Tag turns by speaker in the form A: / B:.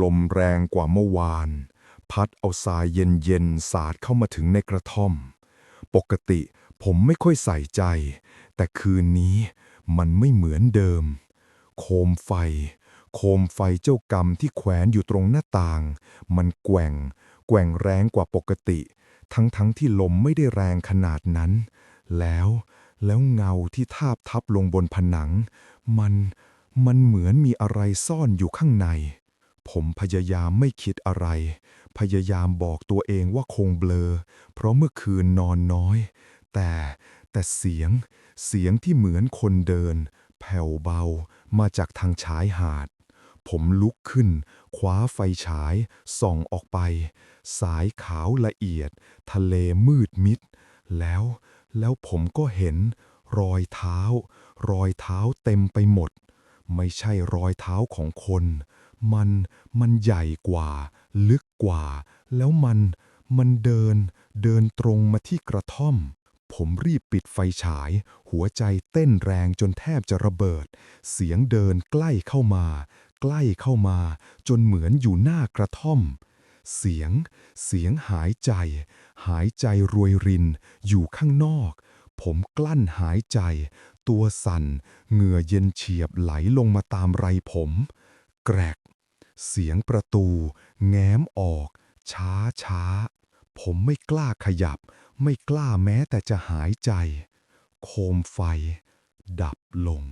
A: ลมแรงกว่าเมื่อวาน พัดเอาทรายเย็นๆ สาดเข้ามาถึงในกระท่อม ปกติผมไม่ค่อยใส่ใจ แต่คืนนี้มันไม่เหมือนเดิม โคมไฟ โคมไฟเจ้ากรรมที่แขวนอยู่ตรงหน้าต่าง มันแกว่ง แกว่งแรงกว่าปกติ ทั้งๆทที่ลมไม่ได้แรงขนาดนั้น แล้วแล้วเงาที่ทาบทับลงบนผนัง มัน มันเหมือนมีอะไรซ่อนอยู่ข้างใน ผมพยายามไม่คิดอะไร พยายามบอกตัวเองว่าคงเบลอ เพราะเมื่อคืนนอนน้อย แต่แต่เสียง เสียงที่เหมือนคนเดิน แผ่วเบา มาจากทางชายหาด ผมลุกขึ้น คว้าไฟฉาย ส่องออกไป สายขาวละเอียด ทะเลมืดมิด แล้ว แล้วผมก็เห็น รอยเท้า รอยเท้าเต็มไปหมด ไม่ใช่รอยเท้าของคน มันมันใหญ่กว่า ลึกกว่า แล้วมันมันเดิน เดินตรงมาที่กระท่อม ผมรีบปิดไฟฉาย หัวใจเต้นแรงจนแทบจะระเบิด เสียงเดินใกล้เข้ามา ใกล้เข้ามา จนเหมือนอยู่หน้ากระท่อม เสียง เสียงหายใจ หายใจรวยริน อยู่ข้างนอก ผมกลั้นหายใจ ตัวสั่น เหงื่อเย็นเฉียบไหลลงมาตามไรผม แกรก เสียงประตู แง้มออก ช้าช้า ผมไม่กล้าขยับ ไม่กล้าแม้แต่จะหายใจ โคมไฟ ดับลง